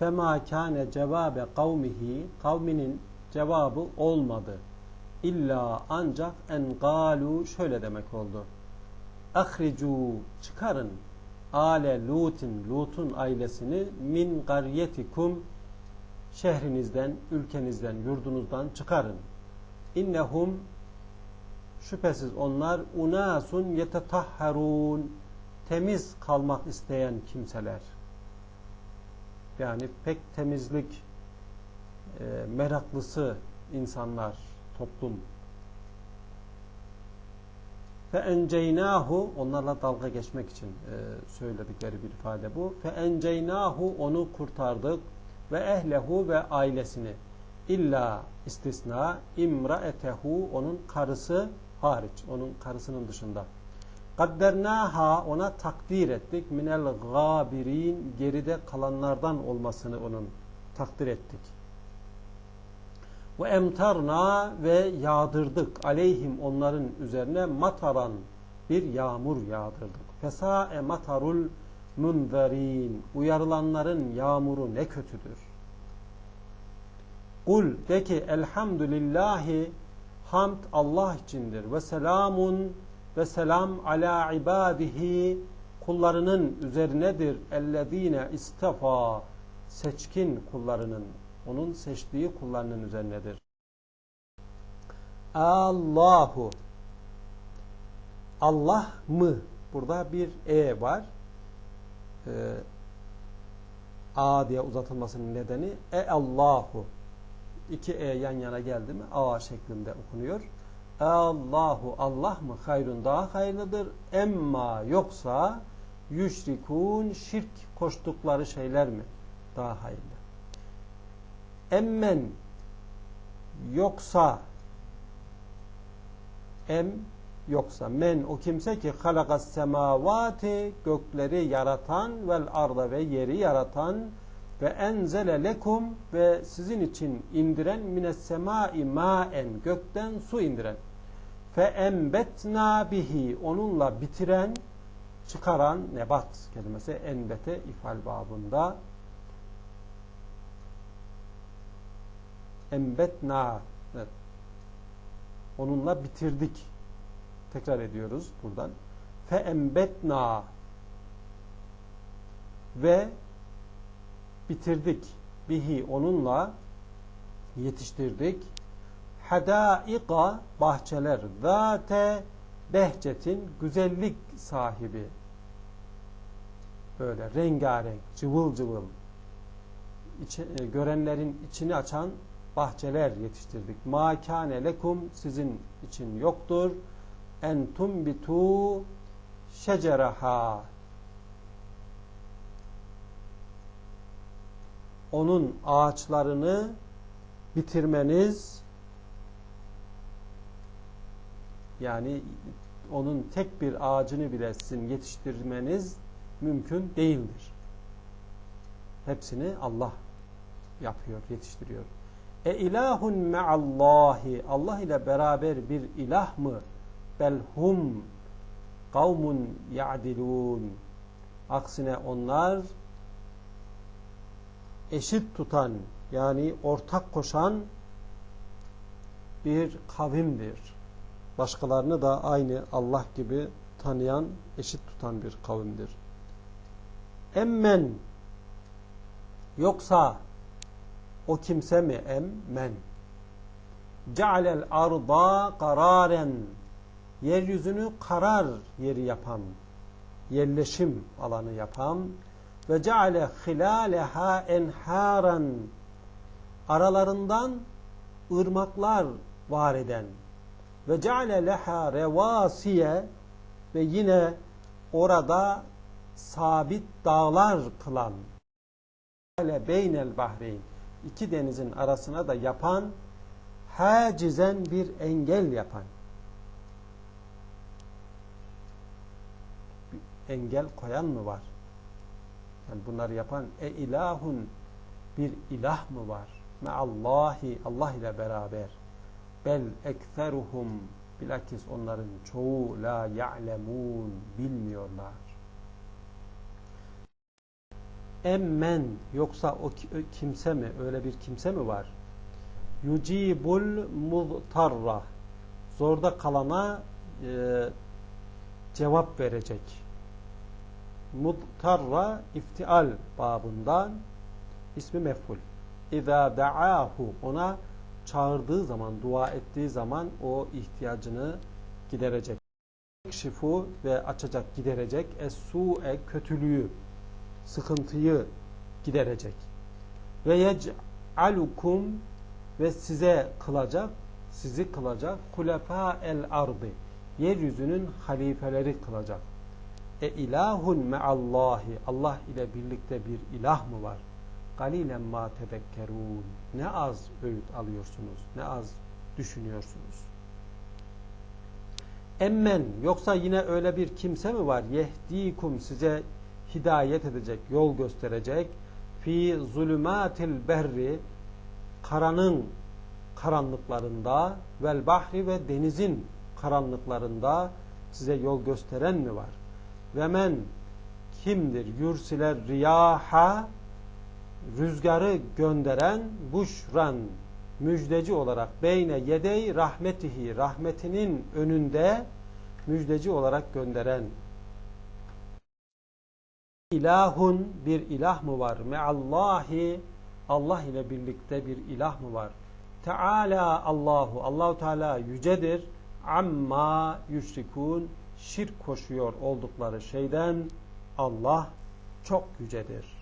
Fema kâne cevabe kavmihi kavminin cevabı olmadı. İlla ancak en galu şöyle demek oldu. Ahricu çıkarın ale Lut'in Lut'un ailesini min garyetikum şehrinizden, ülkenizden, yurdunuzdan çıkarın. İnnehum şüphesiz onlar unasun yetetahharun temiz kalmak isteyen kimseler. Yani pek temizlik e, meraklısı insanlar, toplum. Enceynahu onlarla dalga geçmek için e, söyledikleri bir ifade bu. Enceynahu onu kurtardık ve ehlehu ve ailesini illa istisna imraetehu onun karısı hariç onun karısının dışında kaddernaha ona takdir ettik. Minel gabirin geride kalanlardan olmasını onun takdir ettik. Ve emtarna ve yağdırdık. Aleyhim onların üzerine mataran bir yağmur yağdırdık. Fesae matarul munzerin uyarılanların yağmuru ne kötüdür. Kul de ki elhamdülillahi hamd Allah içindir. Ve selamun ve selam ala ibadihi kullarının üzerinedir ellezine istefa seçkin kullarının onun seçtiği kullarının üzerinedir. Allahu Allah mı? Burada bir e var. Ee, A diye uzatılmasının nedeni e Allahu iki e yan yana geldi mi a şeklinde okunuyor. Allahu Allah mı hayrun daha hayırlıdır. Emma yoksa yüşrikun şirk koştukları şeyler mi daha hayırlı? Emmen yoksa em yoksa men o kimse ki halakas semavati gökleri yaratan vel arda ve yeri yaratan ve enzele lekum ve sizin için indiren mines semai maen gökten su indiren fe embetna bihi onunla bitiren çıkaran nebat kelimesi enbete ifal babında embetna evet. onunla bitirdik tekrar ediyoruz buradan fe embetna ve bitirdik. Bihi onunla yetiştirdik. Hadaika bahçeler. Zate behcetin güzellik sahibi. Böyle rengarenk, cıvıl cıvıl. İçi, e, görenlerin içini açan bahçeler yetiştirdik. Ma kâne lekum sizin için yoktur. Entum bitu şeceraha onun ağaçlarını bitirmeniz yani onun tek bir ağacını bile sizin yetiştirmeniz mümkün değildir. Hepsini Allah yapıyor, yetiştiriyor. E ilahun me'allahi Allah ile beraber bir ilah mı? Belhum kavmun ya'dilun Aksine onlar eşit tutan yani ortak koşan bir kavimdir. Başkalarını da aynı Allah gibi tanıyan, eşit tutan bir kavimdir. Emmen. Yoksa o kimse mi? Emmen. Cealel arda kararen yeryüzünü karar yeri yapan yerleşim alanı yapan ve ceale hilaleha enharan. Aralarından ırmaklar var eden ve ceale leha revasiye ve yine orada sabit dağlar kılan beynel bahreyn iki denizin arasına da yapan hacizen bir engel yapan engel koyan mı var? Yani bunları yapan e ilahun bir ilah mı var? Meallahi Allah ile beraber. Bel ekseruhum bilakis onların çoğu la ya'lemun bilmiyorlar. emmen yoksa o ki- o kimse mi? Öyle bir kimse mi var? Yucibul muztarra zorda kalana e, cevap verecek. Muztarra iftial babından ismi mef'ul. İza da'ahu ona çağırdığı zaman, dua ettiği zaman o ihtiyacını giderecek. Şifu ve açacak, giderecek. Es-su'e kötülüğü, sıkıntıyı giderecek. Ve yec'alukum ve size kılacak, sizi kılacak hulefâ el ardı. Yeryüzünün halifeleri kılacak. E ilahun me'allahi. Allah ile birlikte bir ilah mı var? Galilen ma tedekkerun. Ne az öğüt alıyorsunuz, ne az düşünüyorsunuz. Emmen yoksa yine öyle bir kimse mi var? Yehdikum size hidayet edecek, yol gösterecek. Fi zulümatil berri karanın karanlıklarında vel bahri ve denizin karanlıklarında size yol gösteren mi var? Ve men kimdir? Yursiler riyaha rüzgarı gönderen buşran müjdeci olarak beyne yedey rahmetihi rahmetinin önünde müjdeci olarak gönderen ilahun bir ilah mı var? Meallahi Allah ile birlikte bir ilah mı var? Teala Allahu Allahu Teala yücedir. Amma yüşrikun şirk koşuyor oldukları şeyden Allah çok yücedir